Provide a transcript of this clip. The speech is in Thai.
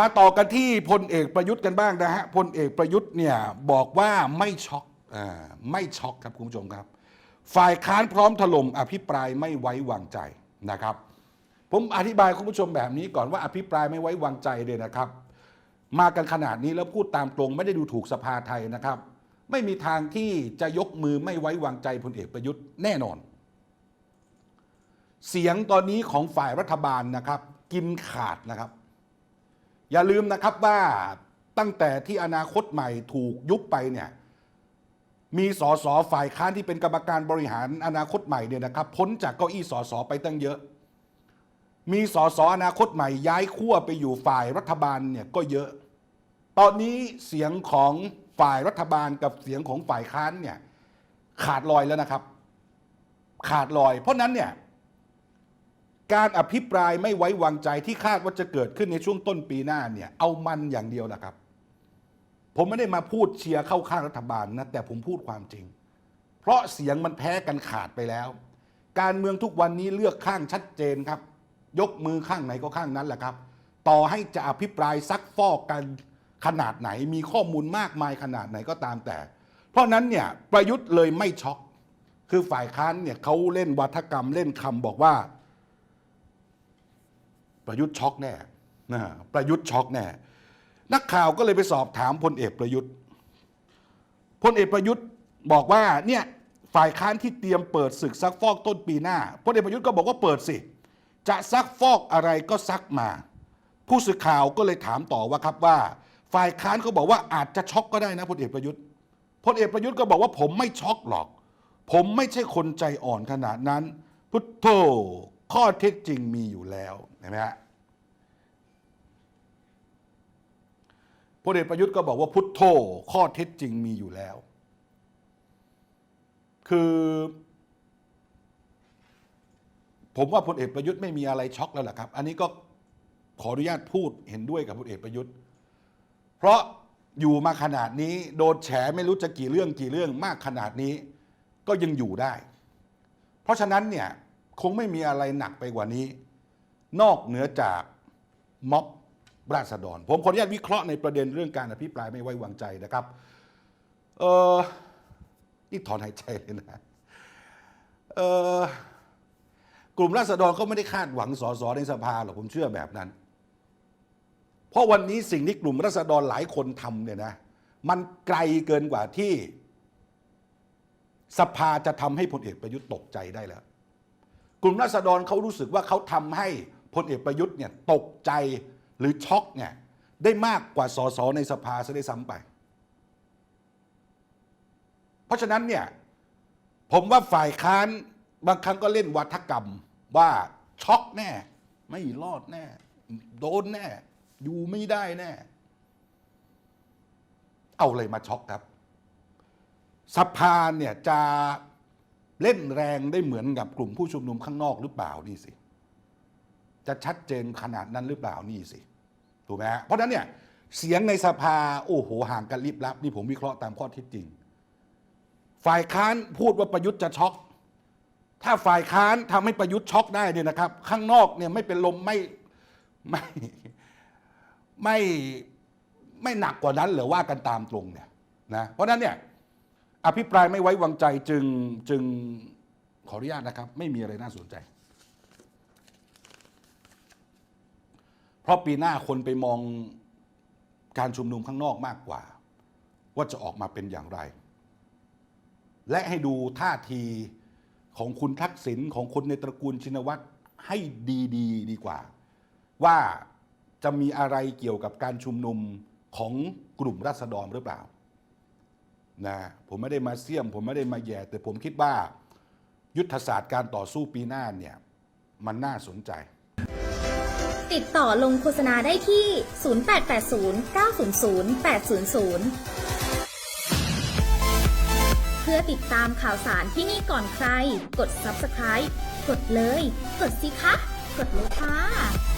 มาต่อกันที่พลเอกประยุทธ์กันบ้างนะฮะพลเอกประยุทธ์เนี่ยบอกว่าไม่ช็อกอ่าไม่ช็อกครับคุณผู้ชมครับ ฝ่ายค้านพร้อมถล่มอภิปรายไม่ไว้วางใจนะครับ ผมอธิบายคุณผู้ชมแบบนี้ก่อนว่าอภิปรายไม่ไว้วางใจเนี่ยนะครับ มากันขนาดนี้แล้วพูดตามตรงไม่ได้ดูถูกสภาไทยนะครับ ไม่มีทางที่จะยกมือไม่ไว้วางใจพลเอกประยุทธ์แน่นอน เสียงตอนนี้ของฝ่ายรัฐบาลนะครับ กินขาดนะครับ อย่าลืมนะครับว่าตั้งแต่ที่อนาคตใหม่ถูกยุบไปเนี่ยมีสสฝ่ายค้านที่เป็นกรรมการบริหารอนาคตใหม่เนี่ยนะครับพ้นจากเก้าอี้สสไปตั้งเยอะ มีสสอนาคตใหม่ย้ายขั้วไปอยู่ฝ่ายรัฐบาลเนี่ยก็เยอะ ตอนนี้เสียงของฝ่ายรัฐบาลกับเสียงของฝ่ายค้านเนี่ยขาดลอยแล้วนะครับ ขาดลอย เพราะนั้นเนี่ย การอภิปรายไม่ไว้วางใจที่คาดว่าจะเกิดขึ้นในช่วงต้นปีหน้าเนี่ย เอามันอย่างเดียวนะครับ ผมไม่ได้มาพูดเชียร์เข้าข้างรัฐบาลนะแต่ผมพูดความจริง เพราะเสียงมันแพ้กันขาดไปแล้ว การเมืองทุกวันนี้เลือกข้างชัดเจนครับ ยกมือข้างไหนก็ข้างนั้นแหละครับ ต่อให้จะอภิปรายซักฟอกกันขนาดไหนมีข้อมูลมากมายขนาดไหนก็ตามแต่ เพราะนั้นเนี่ยประยุทธ์เลยไม่ช็อกคือฝ่ายค้านเนี่ยเขาเล่นวัฒกรรมเล่นคำบอกว่า ประยุทธ์ช็อกแน่นะประยุทธ์ช็อกแน่ นักข่าวก็เลยไปสอบถามพลเอกประยุทธ์พลเอกประยุทธ์บอกว่าเนี่ยฝ่ายค้านที่เตรียมเปิดศึกซักฟอกต้นปีหน้าพลเอกประยุทธ์ก็บอกว่าเปิดสิ จะซักฟอกอะไรก็ซักมา ผู้สื่อข่าวก็เลยถามต่อว่าครับว่า ฝ่ายค้านเขาบอกว่าอาจจะช็อกก็ได้นะพลเอกประยุทธ์พลเอกประยุทธ์ก็บอกว่าผมไม่ช็อกหรอก ผมไม่ใช่คนใจอ่อนขนาดนั้น พุทโธ ข้อเท็จจริงมีอยู่แล้วเห็นไหมฮะพลเอกประยุทธ์ก็บอกว่าพุทโธข้อเท็จจริงมีอยู่แล้ว คือ ผมว่าพลเอกประยุทธ์ไม่มีอะไรช็อกแล้วล่ะครับ อันนี้ก็ขออนุญาตพูดเห็นด้วยกับพลเอกประยุทธ์ เพราะอยู่มาขนาดนี้ โดนแฉไม่รู้จะกี่เรื่องกี่เรื่องมากขนาดนี้ ก็ยังอยู่ได้ เพราะฉะนั้นเนี่ย คงไม่มีอะไรหนักไปกว่านี้ นอกเหนือจากม็อบราษฎร ผมขออนุญาตวิเคราะห์ในประเด็นเรื่องการอภิปรายไม่ไว้วางใจนะครับเออนี่ถอนหายใจเลยนะเออกลุ่มราษฎรเขาไม่ได้คาดหวังสสในสภาหรอกผมเชื่อแบบนั้น เพราะวันนี้สิ่งที่กลุ่มราษฎรหลายคนทำเนี่ยนะมันไกลเกินกว่าที่ สภาจะทำให้พลเอกประยุทธ์ตกใจได้แล้ว กลุ่มราษฎรเขารู้สึกว่าเขาทำให้พลเอกประยุทธ์เนี่ยตกใจหรือช็อกเนี่ยได้มากกว่าสสในสภาซะได้ซ้ำไป เพราะฉะนั้นเนี่ยผมว่าฝ่ายค้านบางครั้งก็เล่นวัฒกรรมว่าช็อกแน่ ไม่รอดแน่ โดนแน่ อยู่ไม่ได้แน่ เอาอะไรมาช็อกครับ สภาเนี่ยจะ เล่นแรงได้เหมือนกับกลุ่มผู้ชุมนุมข้างนอกหรือเปล่านี่สิ จะชัดเจนขนาดนั้นหรือเปล่านี่สิถูกไหมฮะเพราะฉะนั้นเนี่ยเสียงในสภาโอ้โหห่างกันลิบลับ นี่ผมวิเคราะห์ตามข้อเท็จจริง ฝ่ายค้านพูดว่าประยุทธ์จะช็อกถ้าฝ่ายค้านทำให้ประยุทธ์ช็อกได้เนี่ยนะครับ ข้างนอกเนี่ยไม่เป็นลมไม่ไม่ไม่ไม่หนักกว่านั้นหรือว่ากันตามตรงเนี่ยนะเพราะนั้นเนี่ย อภิปรายไม่ไว้วางใจจึงจึงขออนุญาตนะครับ ไม่มีอะไรน่าสนใจ เพราะปีหน้าคนไปมองการชุมนุมข้างนอกมากกว่า ว่าจะออกมาเป็นอย่างไร และให้ดูท่าทีของคุณทักษิณของคนในตระกูลชินวัตรให้ดีๆดดีกว่า ว่าจะมีอะไรเกี่ยวกับการชุมนุมของกลุ่มรัษฎรหรือเปล่า นะผมไม่ได้มาเสี่ยม ผมไม่ได้มาแย่ แต่ผมคิดว่า ยุทธศาสตร์การต่อสู้ปีหน้าเนี่ยมันน่าสนใจ ติดต่อลงโฆษณาได้ที่ 0880 900 800เพื่อติดตามข่าวสารที่นี่ก่อนใคร กด subscribe กดเลย กดสิคะ กดเลยค่ะ